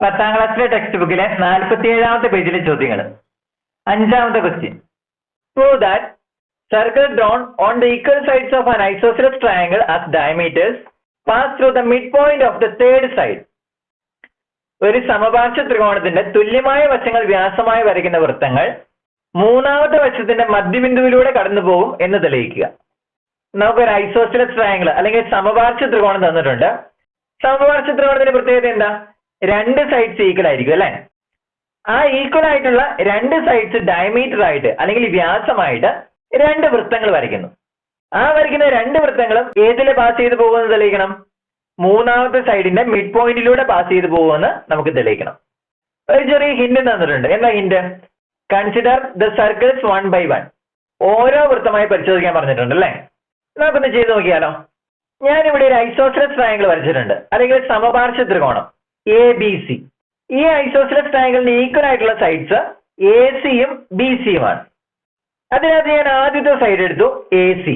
പത്താം ക്ലാസ്സിലെ ടെക്സ്റ്റ് ബുക്കിലെ നാൽപ്പത്തി ഏഴാമത്തെ പേജിലെ ചോദ്യങ്ങൾ. അഞ്ചാമത്തെ question prove that circle drawn on the equal sides of an isosceles triangle as diameters pass through the mid point of the third side ഒരു സമപാർശ്വ ത്രികോണത്തിന്റെ തുല്യമായ വശങ്ങൾ വ്യാസമായി വരയ്ക്കുന്ന വൃത്തങ്ങൾ മൂന്നാമത്തെ വശത്തിന്റെ മധ്യബിന്ദുവിലൂടെ കടന്നു പോകും എന്ന് തെളിയിക്കുക. നമുക്കൊരു ഐസോസിലസ് ട്രയാങ്കിൾ അല്ലെങ്കിൽ സമപാർശ്വ ത്രികോണം തന്നിട്ടുണ്ട്. സമപാർശ്വ ത്രികോണത്തിന്റെ പ്രത്യേകത എന്താ? രണ്ട് സൈഡ്സ് ഈക്വൽ ആയിരിക്കും അല്ലെ? ആ ഈക്വൽ ആയിട്ടുള്ള രണ്ട് സൈഡ്സ് ഡയമീറ്റർ ആയിട്ട് അല്ലെങ്കിൽ വ്യാസമായിട്ട് രണ്ട് വൃത്തങ്ങൾ വരയ്ക്കുന്നു. ആ വരയ്ക്കുന്ന രണ്ട് വൃത്തങ്ങളും ഏതിലെ പാസ് ചെയ്ത് പോകുമെന്ന് തെളിയിക്കണം? മൂന്നാമത്തെ സൈഡിന്റെ മിഡ് പോയിന്റിലൂടെ പാസ് ചെയ്ത് പോകുമെന്ന് നമുക്ക് തെളിയിക്കണം. ഒരു ചെറിയ ഹിന്റ് തന്നിട്ടുണ്ട്. എന്താ hint consider the circles one by one ഓരോ വൃത്തമായി പരിശോധിക്കാൻ പറഞ്ഞിട്ടുണ്ട് അല്ലേ? നമുക്കൊന്ന് ചെയ്ത് നോക്കിയാലോ. ഞാനിവിടെ ഒരു ഐസോസിലസ് ട്രയാങ്കിൾ വരച്ചിട്ടുണ്ട്. അല്ലെങ്കിൽ സമപാർശ്വ ത്രികോണം. എ ബി സി ഈ ഐസോസിലസ് ട്രയാങ്കിളിന് ഈക്വൽ ആയിട്ടുള്ള സൈഡ്സ് എ സിയും ബി സിയുമാണ് അതിനകത്ത് ഞാൻ ആദ്യത്തെ സൈഡ് എടുത്തു എ സി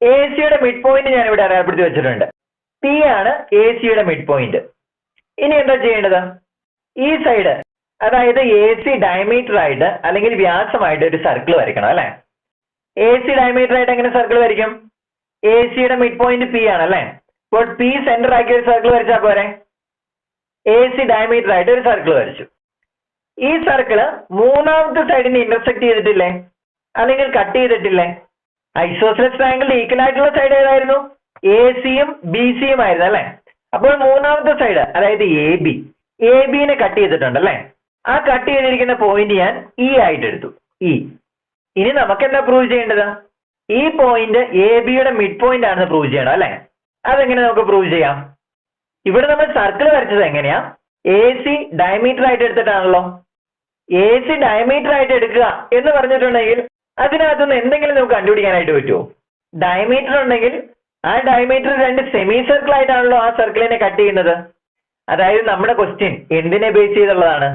എ സിയുടെ മിഡ് പോയിന്റ് ഞാൻ ഇവിടെ അടയാളപ്പെടുത്തി വെച്ചിട്ടുണ്ട്. പി ആണ് എ സിയുടെ മിഡ് പോയിന്റ് ഇനി എന്താ ചെയ്യേണ്ടത്? ഈ സൈഡ് അതായത് എ സി ഡയമീറ്റർ ആയിട്ട് അല്ലെങ്കിൽ വ്യാസമായിട്ട് ഒരു സർക്കിൾ വരയ്ക്കണം അല്ലെ? എ സി ഡയമീറ്റർ ആയിട്ട് എങ്ങനെ സർക്കിൾ വരയ്ക്കും? എ സിയുടെ മിഡ് പോയിന്റ് പി ആണ് അല്ലെ? അപ്പോൾ പി സെന്റർ ആക്കി ഒരു സർക്കിൾ വരച്ചാൽ പോരെ? എ സി ഡയമീറ്റർ ആയിട്ട് ഒരു സർക്കിൾ വരച്ചു. ഈ സർക്കിൾ മൂന്നാമത്തെ സൈഡിന് ഇന്റർസെക്ട് ചെയ്തിട്ടില്ലേ? അല്ലെങ്കിൽ കട്ട് ചെയ്തിട്ടില്ലേ? ഐസോസിലസ് ട്രയാങ്കിളിന്റെ ഈക്വൽ ആയിട്ടുള്ള സൈഡ് ഏതായിരുന്നു? എ സിയും ബി സിയും ആയിരുന്നു അല്ലെ? അപ്പോൾ മൂന്നാമത്തെ സൈഡ് അതായത് എ ബി എ ബിനെ കട്ട് ചെയ്തിട്ടുണ്ട് അല്ലെ? ആ കട്ട് ചെയ്തിരിക്കുന്ന പോയിന്റ് ഞാൻ ഇ ആയിട്ട് എടുത്തു. ഇ ഇനി നമുക്ക് എന്താ പ്രൂവ് ചെയ്യേണ്ടത്? ഈ പോയിന്റ് എ ബിയുടെ മിഡ് പോയിന്റ് ആണെന്ന് പ്രൂവ് ചെയ്യണം അല്ലെ? അതെങ്ങനെ നമുക്ക് പ്രൂവ് ചെയ്യാം? ഇവിടെ നമ്മൾ സർക്കിൾ വരച്ചത് എങ്ങനെയാ? എ സി ഡയമീറ്റർ ആയിട്ട് എടുത്തിട്ടാണല്ലോ. എ സി ഡയമീറ്റർ ആയിട്ട് എടുക്കുക എന്ന് പറഞ്ഞിട്ടുണ്ടെങ്കിൽ അതിനകത്തുനിന്ന് എന്തെങ്കിലും നമുക്ക് കണ്ടുപിടിക്കാനായിട്ട് പറ്റുമോ? ഡയമീറ്റർ ഉണ്ടെങ്കിൽ ആ ഡയമീറ്റർ രണ്ട് സെമി സർക്കിൾ ആയിട്ടാണല്ലോ ആ സർക്കിളിനെ കട്ട് ചെയ്യുന്നത്. അതായത് നമ്മുടെ ക്വസ്റ്റ്യൻ എന്തിനെ ബേസ് ചെയ്തുള്ളതാണ്?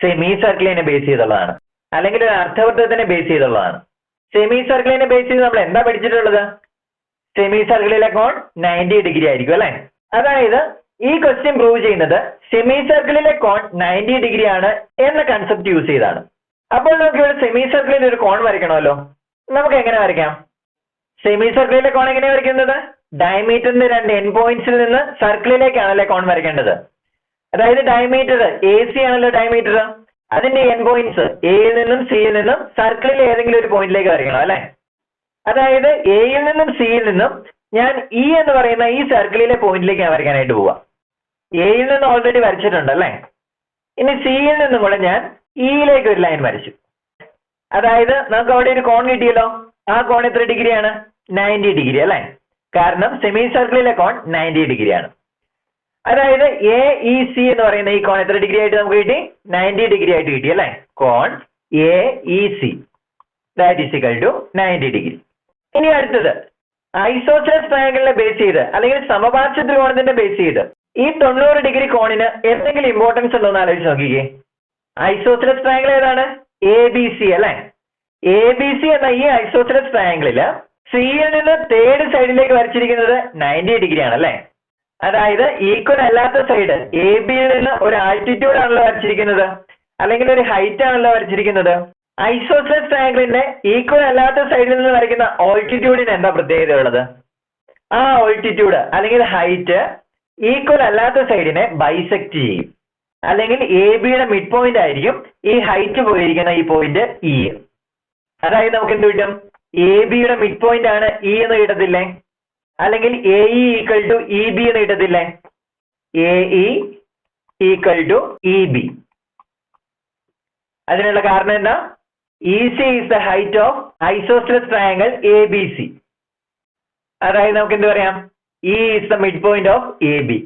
സെമി സർക്കിളിനെ ബേസ് ചെയ്തുള്ളതാണ്. അല്ലെങ്കിൽ ഒരു അർത്ഥവൃത്തത്തിനെ ബേസ് ചെയ്തുള്ളതാണ്. സെമി സർക്കിളിനെ ബേസ് ചെയ്ത് നമ്മൾ എന്താ പഠിച്ചിട്ടുള്ളത്? സെമി സർക്കിളിലെ കോൺ നയന്റി ഡിഗ്രി ആയിരിക്കും അല്ലെ? അതായത് ഈ ക്വസ്റ്റ്യൻ പ്രൂവ് ചെയ്യുന്നത് സെമി സർക്കിളിലെ കോൺ നയന്റി ഡിഗ്രി ആണ് എന്ന കൺസെപ്റ്റ് യൂസ് ചെയ്താണ്. അപ്പോൾ നമുക്ക് ഇവിടെ സെമി സർക്കിളിൽ ഒരു കോൺ വരയ്ക്കണമല്ലോ. നമുക്ക് എങ്ങനെ വരയ്ക്കാം? സെമി സർക്കിളിലെ കോൺ എങ്ങനെ വരയ്ക്കുന്നത്? ഡയമീറ്ററിന്റെ രണ്ട് എൻ പോയിന്റ്സിൽ നിന്ന് സർക്കിളിലേക്കാണല്ലേ കോൺ വരയ്ക്കേണ്ടത്. അതായത് ഡയമീറ്റർ എ സി ആണല്ലോ ഡയമീറ്റർ അതിന്റെ എൻ പോയിന്റ്സ് എയിൽ നിന്നും സിയിൽ നിന്നും സർക്കിളിലെ ഏതെങ്കിലും ഒരു പോയിന്റിലേക്ക് വരയ്ക്കണം അല്ലെ? അതായത് എയിൽ നിന്നും സിയിൽ നിന്നും ഞാൻ ഇ എന്ന് പറയുന്ന ഈ സർക്കിളിലെ പോയിന്റിലേക്ക് വരയ്ക്കാനായിട്ട് പോവാം. എയിൽ നിന്ന് ഓൾറെഡി വരച്ചിട്ടുണ്ട് അല്ലേ ഇനി സിയിൽ നിന്നും കൂടെ ഞാൻ ഇയിലേക്ക് ഒരു ലൈൻ വരച്ചു. അതായത് നമുക്ക് അവിടെ ഒരു കോൺ കിട്ടിയല്ലോ? ആ കോൺ എത്ര ഡിഗ്രിയാണ് നയന്റി ഡിഗ്രി അല്ലേ? കാരണം സെമി സർക്കിളിലെ കോൺ നയന്റി ഡിഗ്രിയാണ് അതായത് എ ഇ സി എന്ന് പറയുന്ന ഈ കോൺ എത്ര ഡിഗ്രി ആയിട്ട് നമുക്ക് കിട്ടി? നയന്റി ഡിഗ്രി ആയിട്ട് കിട്ടി അല്ലേ? കോൺ A E C that is equal to ninety degree ഇനി അടുത്തത്. ഐസോസിലസ് ട്രയാങ്കിളിനെ ബേസ് ചെയ്ത് അല്ലെങ്കിൽ സമപാർശ്വ ത്രികോണത്തിന്റെ ബേസ് ചെയ്ത്. ഈ തൊണ്ണൂറ് ഡിഗ്രി കോണിന് എന്തെങ്കിലും ഇമ്പോർട്ടൻസ് ഉണ്ടോ എന്ന് ആലോചിച്ച് നോക്കിക്കേ. ഐസോസിലസ് ട്രയാങ്കിൾ ഏതാണ്? എ ബി സി അല്ലെ? എ ബി സി എന്ന ഈ ഐസോസിലസ് ട്രയാങ്കിളിൽ സിയിൽ നിന്ന് തേർഡ് സൈഡിലേക്ക് വരച്ചിരിക്കുന്നത് നയന്റി ഡിഗ്രി ആണ് അല്ലെ? അതായത് ഈക്വൽ അല്ലാത്ത സൈഡ് എ ബിയിൽ നിന്ന് ഒരു ആൾട്ടിറ്റ്യൂഡ് ആണല്ലോ വരച്ചിരിക്കുന്നത്. അല്ലെങ്കിൽ ഒരു ഹൈറ്റ് ആണല്ലോ വരച്ചിരിക്കുന്നത്. ഐസോസിലസ് ട്രയാങ്കിളിന്റെ ഈക്വൽ അല്ലാത്ത സൈഡിൽ നിന്ന് വരയ്ക്കുന്ന ഓൾട്ടിറ്റ്യൂഡിന് എന്താ പ്രത്യേകത ഉള്ളത്? ആ ഓൾട്ടിറ്റ്യൂഡ് അല്ലെങ്കിൽ ഹൈറ്റ് ഈക്വൽ അല്ലാത്ത സൈഡിനെ ബൈസെക്ട് ചെയ്യും. അല്ലെങ്കിൽ എ ബിയുടെ മിഡ് പോയിന്റ് ആയിരിക്കും ഈ ഹൈറ്റ് പോയിരിക്കുന്ന ഈ പോയിന്റ് ഇ അതായത് നമുക്ക് എന്ത് കിട്ടും? എ ബിയുടെ മിഡ് പോയിന്റ് ആണ് ഇ എന്ന് കിട്ടത്തില്ലേ? അല്ലെങ്കിൽ A E equal to E B എന്ന് കിട്ടത്തില്ലേ? A equal to E B അതിനുള്ള കാരണം എന്താ? E is the height of isosceles triangle ABC. അതായത് നമുക്ക് എന്ത് പറയാം? E is point of A B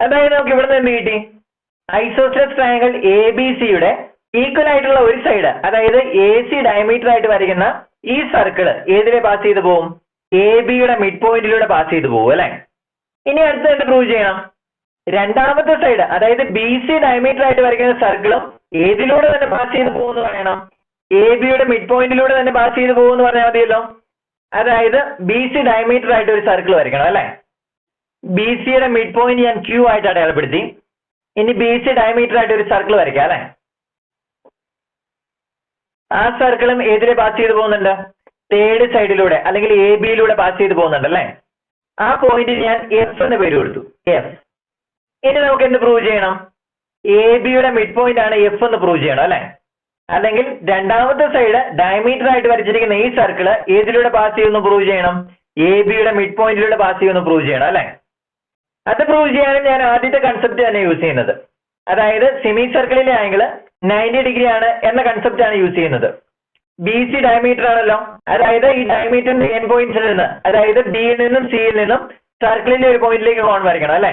അതായത് നമുക്ക് ഇവിടെ നിന്ന് കിട്ടി? ഐസോസ്ലസ് ട്രയാങ്കിൾ എ ബി സിയുടെ ഈക്വൽ ആയിട്ടുള്ള ഒരു സൈഡ് അതായത് എ സി ഡയമീറ്റർ ആയിട്ട് വരയ്ക്കുന്ന ഈ സർക്കിൾ ഏതിലെ പാസ് ചെയ്ത് പോകും എ ബിയുടെ മിഡ് പോയിന്റിലൂടെ പാസ് ചെയ്ത് പോകും അല്ലെ? ഇനി അടുത്ത എന്ത് പ്രൂവ് ചെയ്യണം? രണ്ടാമത്തെ സൈഡ് അതായത് ബി സി ഡയമീറ്റർ ആയിട്ട് വരയ്ക്കുന്ന സർക്കിളും ഏതിലൂടെ തന്നെ പാസ് ചെയ്ത് പോകുമെന്ന് പറയണം? എ ബിയുടെ മിഡ് പോയിന്റിലൂടെ തന്നെ പാസ് ചെയ്ത് പോകുമെന്ന് പറഞ്ഞാൽ മതിയല്ലോ. അതായത് ബി സി ഡയമീറ്റർ ആയിട്ട് ഒരു സർക്കിൾ വരയ്ക്കണം അല്ലേ? ബി സിയുടെ മിഡ് പോയിന്റ് ഞാൻ ക്യൂ ആയിട്ട് അടയാളപ്പെടുത്തി. ഇനി ബി സി ഡയമീറ്റർ ആയിട്ട് ഒരു സർക്കിൾ വരയ്ക്കാം അല്ലേ? ആ സർക്കിളും ഏതിലെ പാസ് ചെയ്ത് പോകുന്നുണ്ട്? തേർഡ് സൈഡിലൂടെ അല്ലെങ്കിൽ എ ബിയിലൂടെ പാസ് ചെയ്ത് പോകുന്നുണ്ട് അല്ലേ? ആ പോയിന്റ് ഞാൻ എഫ് എന്ന് പേര് കൊടുത്തു. എഫ് ഇനി നമുക്ക് എന്ത് പ്രൂവ് ചെയ്യണം? എ ബിയുടെ മിഡ് പോയിന്റ് ആണ് എഫ് എന്ന് പ്രൂവ് ചെയ്യണം അല്ലെ? അല്ലെങ്കിൽ രണ്ടാമത്തെ സൈഡ് ഡയമീറ്റർ ആയിട്ട് വരച്ചിരിക്കുന്ന ഈ സർക്കിൾ ഏതിലൂടെ പാസ് ചെയ്യുന്നു പ്രൂവ് ചെയ്യണം? എ ബിയുടെ മിഡ് പോയിന്റിലൂടെ പാസ് ചെയ്യുന്നു പ്രൂവ് ചെയ്യണം അല്ലെ? അത് പ്രൂവ് ചെയ്യാനും ഞാൻ ആദ്യത്തെ കൺസെപ്റ്റ് തന്നെ യൂസ് ചെയ്യുന്നത്. അതായത് സെമി സർക്കിളിലെ ആംഗിൾ നയന്റി ഡിഗ്രി ആണ് എന്ന കൺസെപ്റ്റ് ആണ് യൂസ് ചെയ്യുന്നത്. ബി സി ഡയമീറ്റർ ആണല്ലോ. അതായത് ഈ ഡയമീറ്ററിന്റെ എൻ പോയിന്റ്സിൽ നിന്ന് അതായത് ബിയിൽ നിന്നും സിയിൽ നിന്നും സർക്കിളിന്റെ ഒരു പോയിന്റിലേക്ക് കോൺ വരയ്ക്കണം അല്ലെ?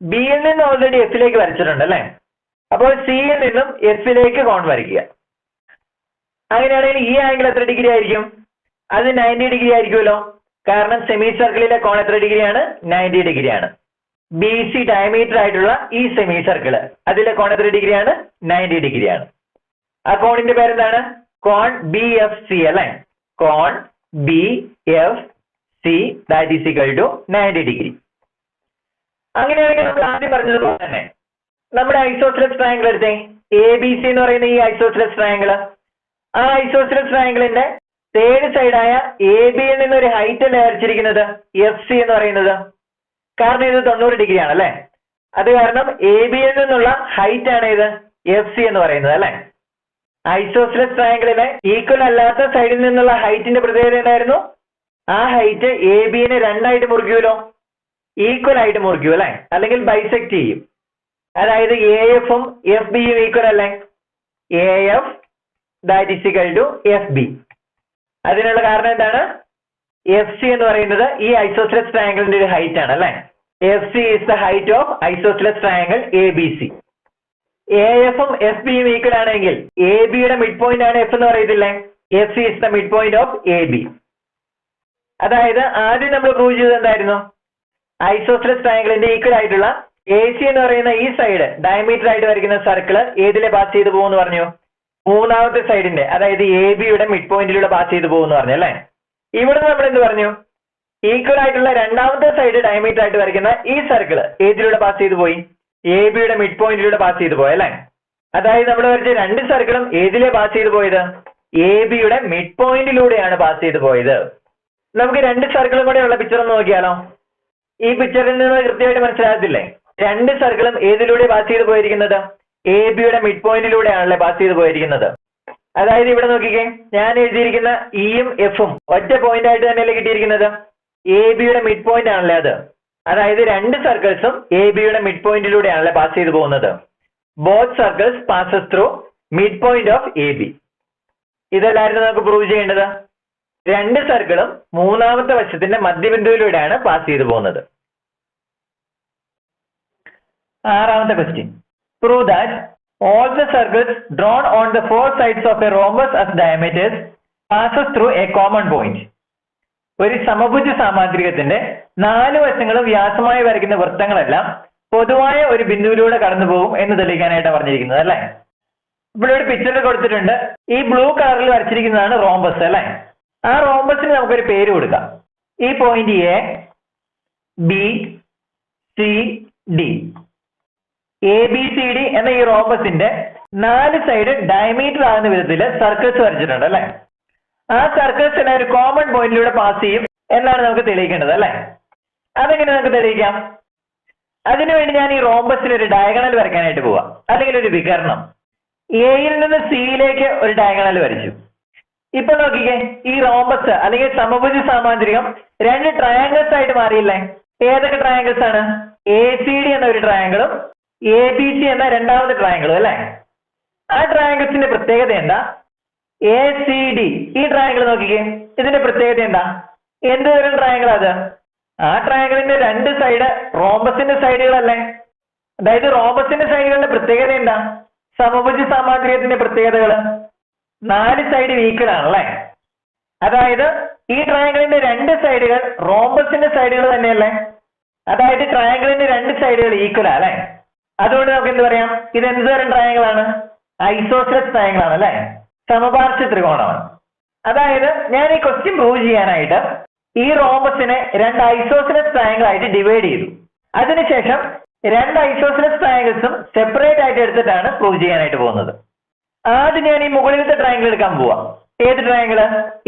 ബിയിൽ നിന്ന് ഓൾറെഡി എഫിലേക്ക് വരച്ചിട്ടുണ്ട് അല്ലെ? അപ്പോൾ സിയിൽ നിന്നും എഫിലേക്ക് കോൺ വരയ്ക്കുക. അങ്ങനെയാണെങ്കിൽ ഈ ആംഗിൾ എത്ര ഡിഗ്രി ആയിരിക്കും? അത് നയന്റി ഡിഗ്രി ആയിരിക്കുമല്ലോ. കാരണം സെമി സർക്കിളിലെ കോൺ എത്ര ഡിഗ്രിയാണ് നയന്റി ഡിഗ്രിയാണ് ബി സി ഡയമീറ്റർ ആയിട്ടുള്ള ഈ സെമി സർക്കിൾ അതിലെ കോൺ എത്ര ഡിഗ്രിയാണ് നയന്റി ഡിഗ്രിയാണ് ആ കോണിന്റെ പേരെന്താണ്? കോൺ ബി എഫ് സി അല്ലെ? കോൺ B F C that is equal to ninety degree അങ്ങനെയാണെങ്കിൽ നമ്മൾ ആദ്യം പറഞ്ഞതുപോലെ തന്നെ നമ്മുടെ ഐസോസിലസ് ട്രയാങ്കിൾ എടുത്തേ. എ ബി സി എന്ന് പറയുന്ന ഈ ഐസോസിലസ് ട്രയാങ്കിൾ ആ ഐസോസിലസ് ട്രയാങ്കിളിന്റെ തേർഡ് സൈഡായ എ ബിയിൽ നിന്ന് ഒരു ഹൈറ്റ് അല്ലേ വരച്ചിരിക്കുന്നത്? എഫ് സി എന്ന് പറയുന്നത്. കാരണം ഇത് തൊണ്ണൂറ് ഡിഗ്രി ആണ് അല്ലേ? അത് കാരണം എ ബിയിൽ നിന്നുള്ള ഹൈറ്റ് ആണ് ഇത്. എഫ് സി എന്ന് പറയുന്നത് അല്ലേ? ഐസോസിലസ് ട്രയാങ്കിളിലെ ഈക്വൽ അല്ലാത്ത സൈഡിൽ നിന്നുള്ള ഹൈറ്റിന്റെ പ്രത്യേകത എന്തായിരുന്നു? ആ ഹൈറ്റ് എ ബിനെ രണ്ടായിട്ട് മുറിക്കൂലോ ഈക്വൽ ആയിട്ട് മുറിക്കൂ അല്ലെ? അല്ലെങ്കിൽ ബൈസെക്ട് ചെയ്യും. അതായത് എ എഫും എഫ് ബിയും ഈക്വൽ അല്ലേ? A F that is equal to F B അതിനുള്ള കാരണം എന്താണ്? എഫ് സി എന്ന് പറയുന്നത് ഈ ഐസോസിലസ് ട്രയാങ്കിളിന്റെ ഒരു ഹൈറ്റ് ആണ് അല്ലെ? F C is the height of isosceles triangle A B C A എഫും എഫ് ബിയും ഈക്വൽ ആണെങ്കിൽ എ ബിയുടെ മിഡ് പോയിന്റ് ആണ് എഫ് എന്ന് പറയത്തില്ലേ? F C is the mid point of A B അതായത് ആദ്യം നമ്മൾ പ്രൂവ് ചെയ്തത് എന്തായിരുന്നു? ഐസോസിലസ് ട്രയാങ്കിളിന്റെ ഈക്വൽ ആയിട്ടുള്ള എ സി എന്ന് പറയുന്ന ഈ സൈഡ് ഡയമീറ്റർ ആയിട്ട് വരയ്ക്കുന്ന സർക്കിൾ ഏതിലെ പാസ് ചെയ്ത് പോകുമെന്ന് പറഞ്ഞു? മൂന്നാമത്തെ സൈഡിന്റെ അതായത് എ ബിയുടെ മിഡ് പോയിന്റിലൂടെ പാസ് ചെയ്ത് പോകുമെന്ന് പറഞ്ഞു അല്ലേ? ഇവിടെ നമ്മൾ എന്ത് പറഞ്ഞു? ഈക്വൽ ആയിട്ടുള്ള രണ്ടാമത്തെ സൈഡ് ഡയമീറ്റർ ആയിട്ട് വരയ്ക്കുന്ന ഈ സർക്കിൾ ഏതിലൂടെ പാസ് ചെയ്ത് പോയി? എ ബിയുടെ മിഡ് പോയിന്റിലൂടെ പാസ് ചെയ്ത് പോയി അല്ലേ? അതായത് നമ്മൾ വരച്ച രണ്ട് സർക്കിളും ഏതിലെ പാസ് ചെയ്ത് പോയത്? എ ബിയുടെ മിഡ് പോയിന്റിലൂടെയാണ് പാസ് ചെയ്ത് പോയത്. നമുക്ക് രണ്ട് സർക്കിളും കൂടെ ഉള്ള പിക്ചർ ഒന്ന് നോക്കിയാലോ? ഈ പിക്ചറിൽ നിന്ന് കൃത്യമായിട്ട് മനസ്സിലാകത്തില്ലേ? രണ്ട് സർക്കിളും ഏതിലൂടെ പാസ് ചെയ്ത് പോയിരിക്കുന്നത്? എ ബിയുടെ മിഡ് പോയിന്റിലൂടെയാണല്ലേ പാസ് ചെയ്ത് പോയിരിക്കുന്നത്. അതായത് ഇവിടെ നോക്കിക്കേ ഞാൻ എഴുതിയിരിക്കുന്ന ഇയും എഫും ഒറ്റ പോയിന്റ് ആയിട്ട് തന്നെയല്ലേ കിട്ടിയിരിക്കുന്നത്? എ ബിയുടെ മിഡ് പോയിന്റ് ആണല്ലേ അത്. അതായത് രണ്ട് സർക്കിൾസും എ ബിയുടെ മിഡ് പോയിന്റിലൂടെയാണല്ലേ പാസ് ചെയ്തു പോകുന്നത്. Both circles passes through mid point of A B ഇതല്ലായിരുന്നു നമുക്ക് പ്രൂവ് ചെയ്യേണ്ടത്. രണ്ട് സർക്കിളും മൂന്നാമത്തെ വശത്തിന്റെ മധ്യബിന്ദുവിലൂടെയാണ് പാസ് ചെയ്തു പോകുന്നത്. ആറാമത്തെ question prove that all the circles drawn on the four sides of a rhombus as diameters passes through a common point ഒരു സമഭുജ സാമാന്ത്രികത്തിന്റെ നാല് വശങ്ങളും വ്യാസമായി വരയ്ക്കുന്ന വൃത്തങ്ങളെല്ലാം പൊതുവായ ഒരു ബിന്ദുവിലൂടെ കടന്നു പോകും എന്ന് തെളിയിക്കാനായിട്ട് പറഞ്ഞിരിക്കുന്നത് അല്ലേ? ഇവിടെ ഒരു പിക്ചർ കൊടുത്തിട്ടുണ്ട്. ഈ ബ്ലൂ കളറിൽ വരച്ചിരിക്കുന്നതാണ് റോംബസ് അല്ലേ? ആ റോംബസിന് നമുക്കൊരു പേര് കൊടുക്കാം. ഈ point A B C D A B C D എന്ന ഈ റോംബസിന്റെ നാല് സൈഡ് ഡയമീറ്റർ ആകുന്ന വിധത്തിൽ സർക്കിൾസ് വരച്ചിട്ടുണ്ട് അല്ലെ? ആ സർക്കിൾസിനെ ഒരു കോമൺ പോയിന്റിലൂടെ പാസ് ചെയ്യും എന്നാണ് നമുക്ക് തെളിയിക്കേണ്ടത് അല്ലെ? അതെങ്ങനെ നമുക്ക് തെളിയിക്കാം? അതിനുവേണ്ടി ഞാൻ ഈ റോംബസിൽ ഒരു ഡയഗണൽ വരയ്ക്കാനായിട്ട് പോവാം. അല്ലെങ്കിൽ ഒരു വികരണം. എയിൽ നിന്ന് സിയിലേക്ക് ഒരു ഡയഗണൽ വരച്ചു. ഇപ്പൊ നോക്കിക്കേ ഈ റോംബസ് അല്ലെങ്കിൽ സമഭുജ സാമാന്തരികം രണ്ട് ട്രയാങ്കിൾസ് ആയിട്ട് മാറിയില്ലേ? ഏതൊക്കെ ട്രയാങ്കിൾസ് ആണ്? എ സി ഡി എന്ന ഒരു ട്രയാങ്കിളും എ ബി സി എന്ന രണ്ടാമത്തെ ട്രയാങ്കിൾ അല്ലെ? ആ ട്രയാങ്കിൾസിന്റെ പ്രത്യേകത എന്താ? എ സി ഡി ഈ ട്രയാങ്കിൾ നോക്കിക്കേ. ഇതിന്റെ പ്രത്യേകത എന്താ? എന്ത് തരം ട്രയാങ്കിൾ അത്? ആ ട്രയാങ്കിളിന്റെ രണ്ട് സൈഡ് റോംബസിന്റെ സൈഡുകളല്ലേ അതായത് റോംബസിന്റെ സൈഡുകളുടെ പ്രത്യേകത എന്താ? സമഭുജ സാമാഗ്രിയത്തിന്റെ പ്രത്യേകതകൾ നാല് സൈഡ് ഈക്വൽ ആണല്ലേ അതായത് ഈ ട്രയാങ്കിളിന്റെ രണ്ട് സൈഡുകൾ റോംബസിന്റെ സൈഡുകൾ തന്നെയല്ലേ? അതായത് ട്രയാങ്കിളിന്റെ രണ്ട് സൈഡുകൾ ഈക്വൽ അല്ലേ? അതുകൊണ്ട് നമുക്ക് എന്ത് പറയാം? ഇത് എന്ത് തരം ട്രയാങ്കിൾ ആണ്? ഐസോസിലസ് ട്രയാങ്കിൾ ആണ് അല്ലെ? സമപാർശ്വ ത്രികോണമാണ്. അതായത് ഞാൻ ഈ ക്വസ്റ്റ്യൻ പ്രൂവ് ചെയ്യാനായിട്ട് ഈ റോമസിനെ രണ്ട് ഐസോസിലസ് ട്രയാങ്കിൾ ആയിട്ട് ഡിവൈഡ് ചെയ്തു. അതിനുശേഷം രണ്ട് ഐസോസിലസ് ട്രയാങ്കിൾസും സെപ്പറേറ്റ് ആയിട്ട് എടുത്തിട്ടാണ് പ്രൂവ് ചെയ്യാനായിട്ട് പോകുന്നത്. ആദ്യം ഞാൻ ഈ മുകളിലത്തെ ട്രയാങ്കിൾ എടുക്കാൻ പോവാം. ഏത് ട്രയാങ്കിൾ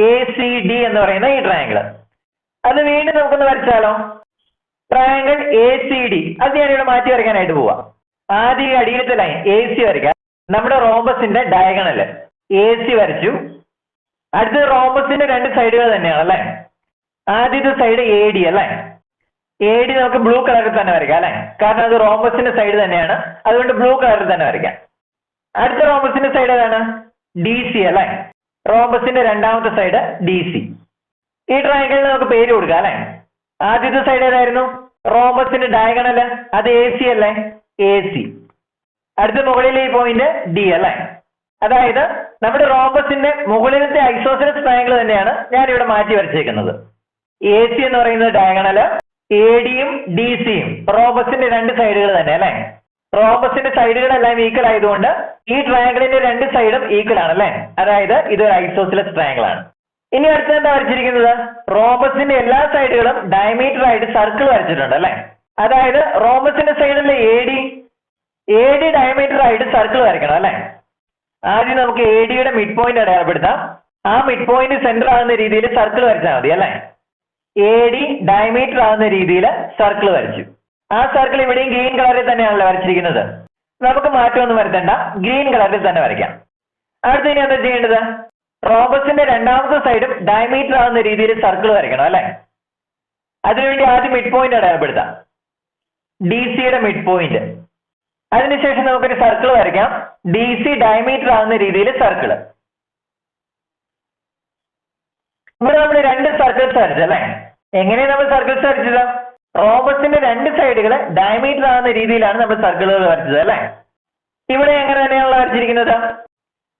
എ സി ഡി എന്ന് പറയുന്ന ഈ ട്രയങ്കിൾ അത് വീണ്ടും നമുക്കൊന്ന് വരച്ചാലോ? ട്രയാങ്കിൾ എ സി ഡി അത് ഞാനിവിടെ മാറ്റി വരയ്ക്കാനായിട്ട് പോവാം. ആദ്യം ഈ അടിയിലത്തെ ലൈൻ എ സി വരയ്ക്കാം. നമ്മുടെ റോംബസിന്റെ ഡയഗണൽ എ സി വരച്ചു. അടുത്തത് റോംബസിന്റെ രണ്ട് സൈഡുകൾ തന്നെയാണ് അല്ലേ? ആദ്യത്തെ സൈഡ് എ ഡി അല്ലേ? എ ഡി നമുക്ക് ബ്ലൂ കളറിൽ തന്നെ വരയ്ക്കാം അല്ലേ? കാരണം അത് റോംബസിന്റെ സൈഡ് തന്നെയാണ്. അതുകൊണ്ട് ബ്ലൂ കളറിൽ തന്നെ വരയ്ക്കാം. അടുത്ത റോംബസിന്റെ സൈഡ് ഏതാണ്? ഡി സി അല്ലേ? റോംബസിന്റെ രണ്ടാമത്തെ സൈഡ് ഡി സി ഈ ട്രയാങ്കിളിന് നമുക്ക് പേര് കൊടുക്കാം അല്ലേ? ആദ്യത്തെ സൈഡ് ഏതായിരുന്നു? റോംബസിന്റെ ഡയഗണൽ അത് എ സി അല്ലേ? എ സി അടുത്ത മുകളിലെ ഈ പോയിന്റ് ഡി അല്ലേ? അതായത് നമ്മുടെ റോബസിന്റെ മുകളിലത്തെ ഐസോസിലസ് ട്രയാങ്കിൾ തന്നെയാണ് ഞാൻ ഇവിടെ മാറ്റി വരച്ചേക്കുന്നത്. എ സി എന്ന് പറയുന്നത് ഡയഗണൽ എ ഡിയും ഡി സിയും റോബസിന്റെ രണ്ട് സൈഡുകൾ തന്നെ അല്ലേ? റോബസിന്റെ സൈഡുകളെല്ലാം ഈക്വൽ ആയതുകൊണ്ട് ഈ ട്രയാങ്കിളിന്റെ രണ്ട് സൈഡും ഈക്വൽ ആണ് അല്ലേ? അതായത് ഇത് ഐസോസിലസ് ട്രയാങ്കിൾ ആണ്. ഇനി അടുത്ത് എന്താ വരച്ചിരിക്കുന്നത്? റോബസിന്റെ എല്ലാ സൈഡുകളും ഡയമീറ്റർ ആയിട്ട് സർക്കിൾ വരച്ചിട്ടുണ്ട് അല്ലേ? അതായത് റോമസിന്റെ സൈഡിലെ A D A D diameter ആയിട്ട് സർക്കിൾ വരയ്ക്കണം അല്ലെ? ആദ്യം നമുക്ക് എ ഡിയുടെ മിഡ് പോയിന്റ് അടയാളപ്പെടുത്താം. ആ മിഡ് പോയിന്റ് സെന്റർ ആകുന്ന രീതിയിൽ സർക്കിൾ വരച്ചാൽ മതി അല്ലെ? എ ഡി ഡയമീറ്റർ ആകുന്ന രീതിയിൽ സർക്കിൾ വരച്ചു. ആ സർക്കിൾ ഇവിടെയും ഗ്രീൻ കളറിൽ തന്നെയാണല്ലോ വരച്ചിരിക്കുന്നത്. നമുക്ക് മാറ്റമൊന്നും വരുത്തണ്ട. ഗ്രീൻ കളറിൽ തന്നെ വരയ്ക്കാം. അടുത്ത ഇനി എന്താ ചെയ്യേണ്ടത്? റോബസിന്റെ രണ്ടാമത്തെ സൈഡും ഡയമീറ്റർ ആകുന്ന രീതിയിൽ സർക്കിൾ വരയ്ക്കണം അല്ലെ? അതിനുവേണ്ടി ആദ്യം മിഡ് പോയിന്റ് അടയാളപ്പെടുത്താം. ഡി സിയുടെ മിഡ് പോയിന്റ് അതിനുശേഷം നമുക്കൊരു സർക്കിൾ വരയ്ക്കാം. ഡി സി ഡയമീറ്റർ ആകുന്ന രീതിയിൽ സർക്കിൾ ഇവിടെ നമ്മൾ രണ്ട് സർക്കിൾസ് വരച്ചു അല്ലേ? എങ്ങനെയാണ് നമ്മൾ സർക്കിൾസ് വരച്ചത്? റോബസിന്റെ രണ്ട് സൈഡുകൾ ഡയമീറ്റർ ആകുന്ന രീതിയിലാണ് നമ്മൾ സർക്കിളുകൾ വരച്ചത് അല്ലേ? ഇവിടെ എങ്ങനെ തന്നെയാണല്ലോ വരച്ചിരിക്കുന്നത്?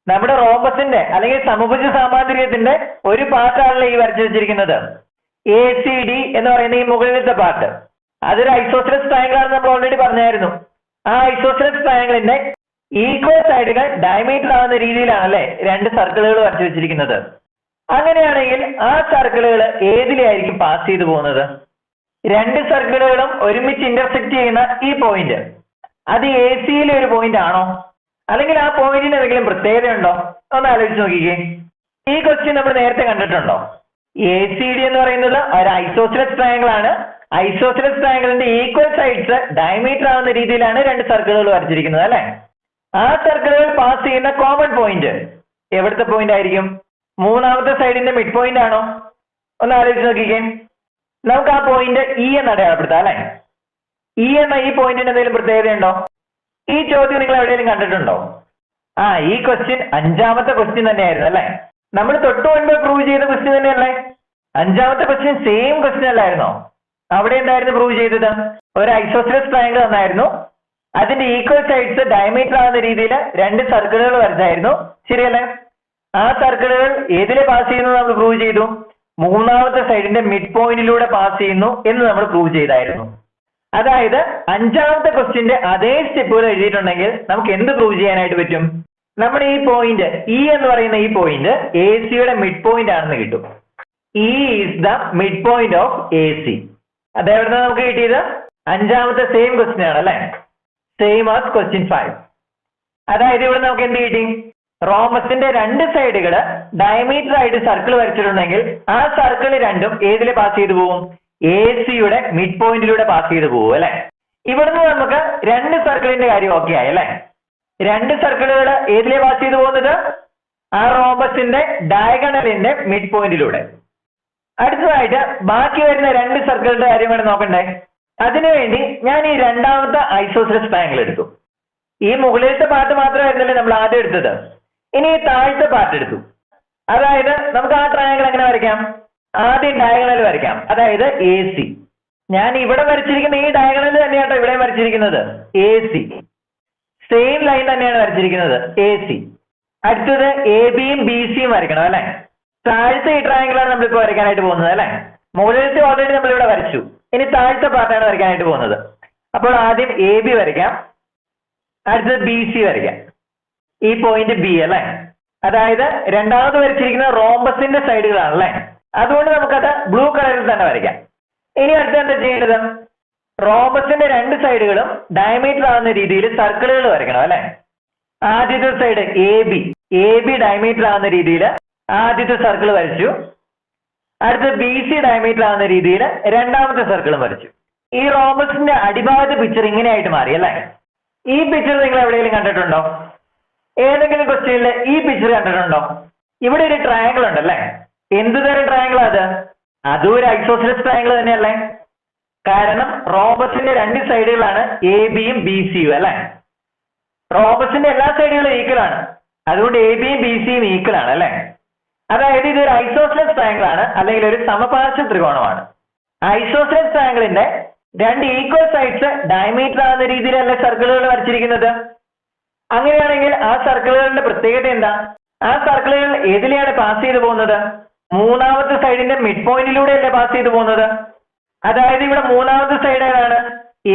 നമ്മുടെ റോബസിന്റെ അല്ലെങ്കിൽ സമഭുജ സാമാന്തര്യത്തിന്റെ ഒരു പാർട്ടാണല്ലോ ഈ വരച്ചു വെച്ചിരിക്കുന്നത്. എ സി ഡി എന്ന് പറയുന്ന ഈ മുകളിലത്തെ പാർട്ട് അതൊരു ഐസോസിലസ് ട്രയാങ്കിൾ ആണെന്ന് നമ്മൾ ഓൾറെഡി പറഞ്ഞായിരുന്നു. ആ ഐസോസിലസ് ട്രയാങ്കിളിന്റെ ഈക്വൽ സൈഡുകൾ ഡയമീറ്റർ ആവുന്ന രീതിയിലാണ് അല്ലെ? രണ്ട് സർക്കിളുകൾ വരച്ചു വെച്ചിരിക്കുന്നത്. അങ്ങനെയാണെങ്കിൽ ആ സർക്കിളുകൾ ഏതിലായിരിക്കും പാസ് ചെയ്തു പോകുന്നത്? രണ്ട് സർക്കിളുകളും ഒരുമിച്ച് ഇന്റർസെക്ട് ചെയ്യുന്ന ഈ പോയിന്റ് അത് എ സിയിലെ ഒരു പോയിന്റ് ആണോ? അല്ലെങ്കിൽ ആ പോയിന്റിന് എന്തെങ്കിലും പ്രത്യേകതയുണ്ടോ ഒന്ന് ആലോചിച്ച് നോക്കിക്കേ. ഈ ക്വസ്റ്റ്യൻ നമ്മൾ നേരത്തെ കണ്ടിട്ടുണ്ടോ? എ സി ഡി എന്ന് പറയുന്നത് ഒരു ഐസോസിലസ് ട്രയാങ്കിൾ ആണ്. ഐസോസിലസ് ട്രയാങ്കിളിന്റെ ഈക്വൽ സൈഡ്സ് ഡയമീറ്റർ ആവുന്ന രീതിയിലാണ് രണ്ട് സർക്കിളുകൾ വരച്ചിരിക്കുന്നത് അല്ലെ? ആ സർക്കിളുകൾ പാസ് ചെയ്യുന്ന കോമൺ പോയിന്റ് എവിടുത്തെ പോയിന്റ് ആയിരിക്കും? മൂന്നാമത്തെ സൈഡിന്റെ മിഡ് പോയിന്റ് ആണോ? ഒന്ന് ആലോചിച്ച് നോക്കിക്കേ. നമുക്ക് ആ പോയിന്റ് ഇ എന്ന് അടയാളപ്പെടുത്താം അല്ലെ? ഇ എന്ന ഈ പോയിന്റിന് എന്തെങ്കിലും പ്രത്യേകതയുണ്ടോ ഈ ചോദ്യം നിങ്ങൾ എവിടെയെങ്കിലും കണ്ടിട്ടുണ്ടോ? ആ ഈ ക്വസ്റ്റ്യൻ അഞ്ചാമത്തെ ക്വസ്റ്റ്യൻ തന്നെയായിരുന്നു അല്ലെ? നമ്മൾ തൊട്ട് മുൻപ് പ്രൂവ് ചെയ്ത ക്വസ്റ്റ്യൻ തന്നെയല്ലേ? അഞ്ചാമത്തെ ക്വസ്റ്റ്യൻ സെയിം ക്വസ്റ്റ്യൻ അല്ലായിരുന്നോ? അവിടെ എന്തായിരുന്നു പ്രൂവ് ചെയ്തത്? ഒരു ഐസോസിലസ് ട്രയാങ്കിൾ തന്നായിരുന്നു അതിന്റെ ഈക്വൽ സൈഡ്സ് ഡയമീറ്റർ ആകുന്ന രീതിയിൽ രണ്ട് സർക്കിളുകൾ വരച്ചായിരുന്നു. ശരിയല്ലേ? ആ സർക്കിളുകൾ ഏതിലെ പാസ് ചെയ്യുന്നു നമ്മൾ പ്രൂവ് ചെയ്തു? മൂന്നാമത്തെ സൈഡിന്റെ മിഡ് പോയിന്റിലൂടെ പാസ് ചെയ്യുന്നു എന്ന് നമ്മൾ പ്രൂവ് ചെയ്തായിരുന്നു. അതായത് അഞ്ചാമത്തെ ക്വസ്റ്റ്യന്റെ അതേ സ്റ്റെപ്പുകൾ എഴുതിയിട്ടുണ്ടെങ്കിൽ നമുക്ക് എന്ത് പ്രൂവ് ചെയ്യാനായിട്ട് പറ്റും? നമ്മുടെ ഈ പോയിന്റ് ഇ എന്ന് പറയുന്ന ഈ പോയിന്റ് എ സിയുടെ മിഡ് പോയിന്റ് ആണെന്ന് കിട്ടും. E is the mid point of A C അതെവിടുന്ന നമുക്ക് കിട്ടിയത്? അഞ്ചാമത്തെ സെയിം ക്വസ്റ്റ്യൻ ആണ് അല്ലെ? സെയിം ആസ് ക്വസ്റ്റ്യൻ ഫൈവ് അതായത് ഇവിടെ നമുക്ക് എന്ത് കിട്ടി? റോമസിന്റെ രണ്ട് സൈഡുകൾ ഡയമീറ്റർ ആയിട്ട് സർക്കിൾ വരച്ചിട്ടുണ്ടെങ്കിൽ ആ സർക്കിൾ രണ്ടും ഏതിലെ പാസ് ചെയ്തു പോകും? എ സിയുടെ മിഡ് പോയിന്റിലൂടെ പാസ് ചെയ്തു പോകും അല്ലെ? ഇവിടുന്ന് നമുക്ക് രണ്ട് സർക്കിളിന്റെ കാര്യം ഓക്കെ ആയി അല്ലെ? രണ്ട് സർക്കിളുകൾ ഏതിലെ പാസ് ചെയ്തു പോകുന്നത്? ആ റോബസിന്റെ ഡയഗണലിന്റെ മിഡ് പോയിന്റിലൂടെ അടുത്തതായിട്ട് ബാക്കി വരുന്ന രണ്ട് സർക്കിളിന്റെ കാര്യം വേണം നോക്കണ്ടേ. അതിനുവേണ്ടി ഞാൻ ഈ രണ്ടാമത്തെ ഐസോസിലസ് ട്രയാങ്കിൾ എടുത്തു. ഈ മുകളിലത്തെ പാർട്ട് മാത്രമായിരുന്നല്ലേ നമ്മൾ ആദ്യം എടുത്തത്. ഇനി ഈ താഴത്തെ പാർട്ട് എടുത്തു. അതായത് നമുക്ക് ആ ട്രയാങ്കിൾ എങ്ങനെ വരയ്ക്കാം? ആദ്യം ഡയഗണൽ വരയ്ക്കാം. അതായത് എ സി ഞാൻ ഇവിടെ വരച്ചിരിക്കുന്ന ഈ ഡയഗണൽ തന്നെയാട്ടോ ഇവിടെ വരച്ചിരിക്കുന്നത്. എ സി സെയിം ലൈൻ തന്നെയാണ് വരച്ചിരിക്കുന്നത്. എ സി അടുത്തത് എ ബിയും ബി സിയും വരയ്ക്കണം അല്ലെ? താഴത്തെ ഈ ട്രയാങ്കിളാണ് നമ്മളിപ്പോ വരയ്ക്കാനായിട്ട് പോകുന്നത് അല്ലെ? മുകളിലത്തെ ഓൾറെഡി നമ്മൾ ഇവിടെ വരച്ചു. ഇനി താഴത്തെ പാർട്ടാണ് വരയ്ക്കാനായിട്ട് പോകുന്നത്. അപ്പോൾ ആദ്യം എ ബി വരയ്ക്കാം. അടുത്തത് ബി സി വരയ്ക്കാം. ഈ പോയിന്റ് ബി അല്ലെ? അതായത് രണ്ടാമത് വരച്ചിരിക്കുന്ന റോംബസിന്റെ സൈഡുകളാണ് അല്ലെ? അതുകൊണ്ട് നമുക്കത് ബ്ലൂ കളറിൽ തന്നെ വരയ്ക്കാം. ഇനി അടുത്ത എന്താ ചെയ്യേണ്ടത്? റോംബസിന്റെ രണ്ട് സൈഡുകളും ഡയമീറ്റർ ആവുന്ന രീതിയിൽ സർക്കിളുകൾ വരയ്ക്കണം അല്ലെ? ആദ്യത്തെ side A B A B diameter ആവുന്ന രീതിയിൽ ആദ്യത്തെ സർക്കിൾ വരച്ചു. അടുത്ത ബി സി ഡയമീറ്റർ ആവുന്ന രീതിയിൽ രണ്ടാമത്തെ സർക്കിളും വരച്ചു. ഈ റോബസിന്റെ അടിഭാഗത്തെ പിക്ചർ ഇങ്ങനെയായിട്ട് മാറി അല്ലേ? ഈ പിക്ചർ നിങ്ങൾ എവിടെയെങ്കിലും കണ്ടിട്ടുണ്ടോ? ഏതെങ്കിലും ക്വസ്റ്റ്യനിൽ ഈ പിക്ചർ കണ്ടിട്ടുണ്ടോ? ഇവിടെ ഒരു ട്രയാങ്കിൾ ഉണ്ടല്ലേ എന്ത് തരം ട്രയാങ്കിൾ അത്? അതും ഒരു ഐസോസിലസ് ട്രയാങ്കിൾ തന്നെയല്ലേ? കാരണം റോബസിന്റെ രണ്ട് സൈഡുകളാണ് എ ബിയും ബി സിയും അല്ലേ? റോബസിന്റെ എല്ലാ സൈഡുകളും ഈക്വൽ ആണ്. അതുകൊണ്ട് എ ബിയും ബി സിയും ഈക്വൽ ആണ് അല്ലേ? അതായത് ഇത് ഒരു ഐസോസിലസ് ട്രയാങ്കിൾ ആണ് അല്ലെങ്കിൽ ഒരു സമപാർശ്വ ത്രികോണമാണ്. ഐസോസ്ലസ് ട്രയാങ്കിളിന്റെ രണ്ട് ഈക്വൽ സൈഡ്സ് ഡയമീറ്റർ ആകുന്ന രീതിയിലല്ലേ സർക്കിളുകൾ വരച്ചിരിക്കുന്നത്? അങ്ങനെയാണെങ്കിൽ ആ സർക്കിളുകളുടെ പ്രത്യേകത എന്താ? ആ സർക്കിളുകൾ ഏതിലെയാണ് പാസ് ചെയ്തു പോകുന്നത്? മൂന്നാമത്തെ സൈഡിന്റെ മിഡ് പോയിന്റിലൂടെയല്ലേ പാസ് ചെയ്തു പോകുന്നത്? അതായത് ഇവിടെ മൂന്നാമത്തെ സൈഡ് ഏതാണ്?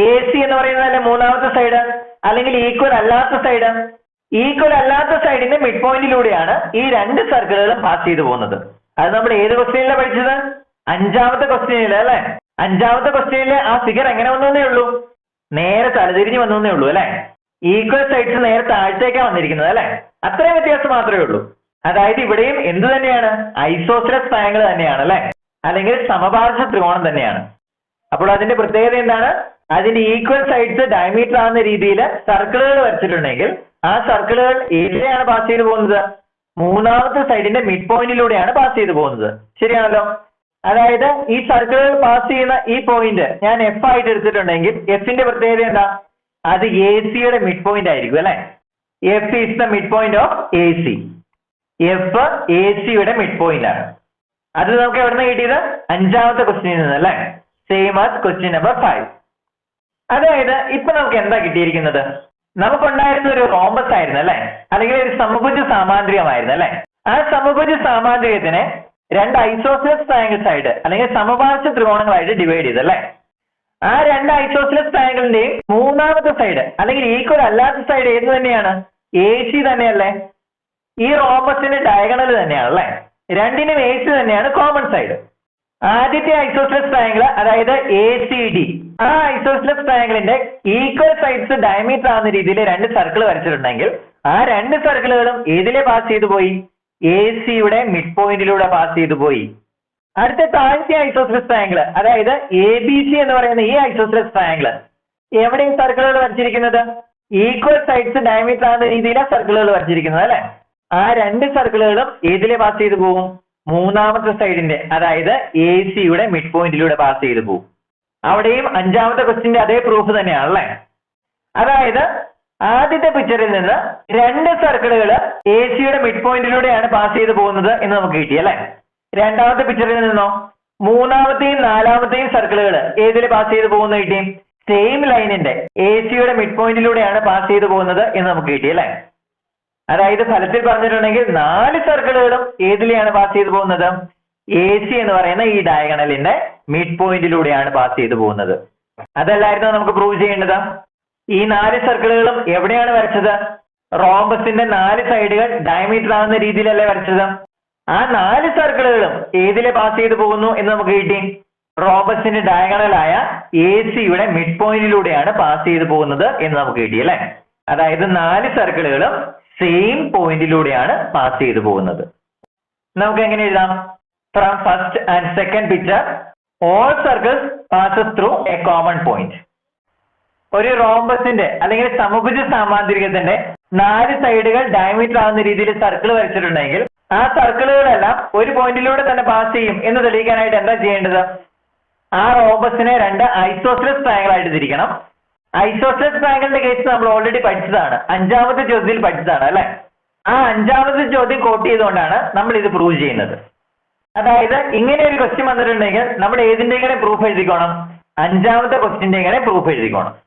എ സി എന്ന് പറയുന്നതല്ലേ മൂന്നാമത്തെ സൈഡ് അല്ലെങ്കിൽ ഈക്വൽ അല്ലാത്ത സൈഡ് ഈക്വൽ അല്ലാത്ത സൈഡിന്റെ മിഡ് പോയിന്റിലൂടെയാണ് ഈ രണ്ട് സർക്കിളുകളും പാസ് ചെയ്തു പോകുന്നത്. അത് നമ്മൾ ഏത് ക്വസ്റ്റ്യനിലാണ് പഠിച്ചത്? അഞ്ചാമത്തെ ക്വസ്റ്റ്യനിൽ അല്ലെ? അഞ്ചാമത്തെ ക്വസ്റ്റ്യനിൽ ആ ഫിഗർ എങ്ങനെ വന്നേ ഉള്ളൂ? നേരെ തലതിരിഞ്ഞ് വന്നേ ഉള്ളൂ അല്ലെ? ഈക്വൽ സൈഡ്സ് നേരെ താഴത്തേക്കാ വന്നിരിക്കുന്നത് അല്ലെ? അത്രയും വ്യത്യാസം മാത്രമേ ഉള്ളൂ. അതായത് ഇവിടെയും എന്ത് തന്നെയാണ്? ഐസോസിലസ് ട്രയാങ്കിൾ തന്നെയാണ് അല്ലെ? അല്ലെങ്കിൽ സമപാർശ്വ ത്രികോണം തന്നെയാണ്. അപ്പോൾ അതിന്റെ പ്രത്യേകത എന്താണ്? അതിന്റെ ഈക്വൽ സൈഡ്സ് ഡയമീറ്റർ ആവുന്ന രീതിയിൽ സർക്കിളുകൾ വരച്ചിട്ടുണ്ടെങ്കിൽ ആ സർക്കിളുകൾ എവിടെയാണ് പാസ് ചെയ്തു പോകുന്നത്. മൂന്നാമത്തെ സൈഡിന്റെ മിഡ് പോയിന്റിലൂടെയാണ് പാസ് ചെയ്തു പോകുന്നത്. ശരിയാണല്ലോ? അതായത് ഈ സർക്കിളുകൾ പാസ് ചെയ്യുന്ന ഈ പോയിന്റ് ഞാൻ എഫ് ആയിട്ട് എടുത്തിട്ടുണ്ടെങ്കിൽ എഫിന്റെ പ്രത്യേകത എന്താ? അത് എ സിയുടെ മിഡ് പോയിന്റ് ആയിരിക്കും അല്ലെ? F is the mid point of A C F A സിയുടെ മിഡ് പോയിന്റ് ആണ്. അത് നമുക്ക് എവിടെ നിന്ന് കിട്ടിയത്? അഞ്ചാമത്തെ ക്വസ്റ്റ്യനിൽ നിന്ന് അല്ലെ? Same as question number five അതായത് ഇപ്പൊ നമുക്ക് എന്താ കിട്ടിയിരിക്കുന്നത്? നമുക്കുണ്ടായിരുന്ന ഒരു റോംബസ് ആയിരുന്നു അല്ലെ? അല്ലെങ്കിൽ ഒരു സമഭുജ സാമാന്ത്രികമായിരുന്നു അല്ലെ? ആ സമഭുജ സാമാന്ത്രികത്തിനെ രണ്ട് ഐസോസിലസ് ട്രയാങ്കിൾസ് ആയിട്ട് അല്ലെങ്കിൽ സമപാർശ്വ ത്രികോണങ്ങളായിട്ട് ഡിവൈഡ് ചെയ്ത് അല്ലെ? ആ രണ്ട് ഐസോസിലസ് ട്രയാങ്കിളിന്റെയും മൂന്നാമത്തെ സൈഡ് അല്ലെങ്കിൽ ഈക്വൽ അല്ലാത്ത സൈഡ് ഏത് തന്നെയാണ്? എ സി തന്നെയല്ലേ? ഈ റോംബസിന്റെ ഡയഗണൽ തന്നെയാണ് അല്ലെ? രണ്ടിനും എ സി തന്നെയാണ് കോമൺ സൈഡ് ആദ്യത്തെ ഐസോസ്ലസ് ട്രയാങ്കിൾ അതായത് എ സി ഡി ആ ഐസോസ്ലസ് ട്രയാങ്കിളിന്റെ ഈക്വൽ സൈഡ്സ് ഡയമീറ്റർ ആവുന്ന രീതിയിൽ രണ്ട് സർക്കിൾ വരച്ചിട്ടുണ്ടെങ്കിൽ ആ രണ്ട് സർക്കിളുകളും ഏതിലെ പാസ് ചെയ്തു പോയി? എ സിയുടെ മിഡ് പോയിന്റിലൂടെ പാസ് ചെയ്തു പോയി. അടുത്ത താഴ്ച ഐസോസ്ലസ് ട്രയാങ്കിൾ അതായത് എ ബി സി എന്ന് പറയുന്ന ഈ ഐസോസ്ലസ് ട്രയാങ്കിൾ എവിടെയും സർക്കിളുകൾ വരച്ചിരിക്കുന്നത്? ഈക്വൽ സൈഡ്സ് ഡയമീറ്റർ ആവുന്ന രീതിയിലാണ് സർക്കിളുകൾ വരച്ചിരിക്കുന്നത് അല്ലെ? ആ രണ്ട് സർക്കിളുകളും ഏതിലെ പാസ് ചെയ്തു പോകും? മൂന്നാമത്തെ സൈഡിന്റെ അതായത് എ സിയുടെ മിഡ് പോയിന്റിലൂടെ പാസ് ചെയ്തു പോകും അവിടെയും അഞ്ചാമത്തെ ക്വസ്റ്റിന്റെ അതേ പ്രൂഫ് തന്നെയാണ് അല്ലേ അതായത് ആദ്യത്തെ പിക്ചറിൽ നിന്ന് രണ്ട് സർക്കിളുകൾ എ സിയുടെ മിഡ് പോയിന്റിലൂടെയാണ് പാസ് ചെയ്തു പോകുന്നത് എന്ന് നമുക്ക് കിട്ടി അല്ലേ? രണ്ടാമത്തെ പിക്ചറിൽ നിന്നോ? മൂന്നാമത്തെയും നാലാമത്തെയും സർക്കിളുകൾ ഏതിൽ പാസ് ചെയ്തു പോകുന്ന കിട്ടി? സെയിം ലൈനിന്റെ എ സിയുടെ മിഡ് പോയിന്റിലൂടെയാണ് പാസ് ചെയ്തു പോകുന്നത് എന്ന് നമുക്ക് കിട്ടി അല്ലെ? അതായത് ഫലത്തിൽ പറഞ്ഞിട്ടുണ്ടെങ്കിൽ നാല് സർക്കിളുകളും ഏതിലെയാണ് പാസ് ചെയ്തു പോകുന്നത്? എ സി എന്ന് പറയുന്ന ഈ ഡയഗണലിന്റെ മിഡ് പോയിന്റിലൂടെയാണ് പാസ് ചെയ്തു പോകുന്നത്. അതല്ലായിരുന്നു നമുക്ക് പ്രൂവ് ചെയ്യേണ്ടത്? ഈ നാല് സർക്കിളുകളും എവിടെയാണ് വരച്ചത്? റോംബസിന്റെ നാല് സൈഡുകൾ ഡയമീറ്റർ ആവുന്ന രീതിയിലല്ലേ വരച്ചത്? ആ നാല് സർക്കിളുകളും ഏതിലെ പാസ് ചെയ്തു പോകുന്നു എന്ന് നമുക്ക് കിട്ടി? റോബസിന്റെ ഡയഗണലായ എ സിയുടെ മിഡ് പോയിന്റിലൂടെയാണ് പാസ് ചെയ്തു പോകുന്നത് എന്ന് നമുക്ക് കിട്ടി അല്ലെ? അതായത് നാല് സർക്കിളുകളും സെയിം പോയിന്റിലൂടെയാണ് പാസ് ചെയ്തു പോകുന്നത്. നമുക്ക് എങ്ങനെ എഴുതാം? From first and second picture all circles passes through a common point ഒരു റോംബസിന്റെ അല്ലെങ്കിൽ സമുപുജ സാമാന്തരികത്തിന്റെ നാല് സൈഡുകൾ ഡയമീറ്റർ ആവുന്ന രീതിയിൽ സർക്കിൾ വരച്ചിട്ടുണ്ടെങ്കിൽ ആ സർക്കിളുകളെല്ലാം ഒരു പോയിന്റിലൂടെ തന്നെ പാസ് ചെയ്യും എന്ന് തെളിയിക്കാനായിട്ട് എന്താ ചെയ്യേണ്ടത്? ആ റോബസിനെ രണ്ട് ഐസോസിലസ് ട്രയങ്ങൾ ആയിട്ട് തിരിക്കണം. ഐസോസിലസ് ട്രയാങ്കിളിന്റെ കേസ് നമ്മൾ ഓൾറെഡി പഠിച്ചതാണ്. അഞ്ചാമത്തെ ചോദ്യത്തിൽ പഠിച്ചതാണ് അല്ലെ? ആ അഞ്ചാമത്തെ ചോദ്യം കോട്ട് ചെയ്തുകൊണ്ടാണ് നമ്മൾ ഇത് പ്രൂവ് ചെയ്യുന്നത്. അതായത് ഇങ്ങനെ ഒരു ക്വസ്റ്റ്യൻ വന്നിട്ടുണ്ടെങ്കിൽ നമ്മൾ ഏതിന്റെ ഇങ്ങനെ പ്രൂഫ് എഴുതിക്കോണം? അഞ്ചാമത്തെ ക്വസ്റ്റ്യന്റെ ഇങ്ങനെ പ്രൂഫ് എഴുതിക്കോണം?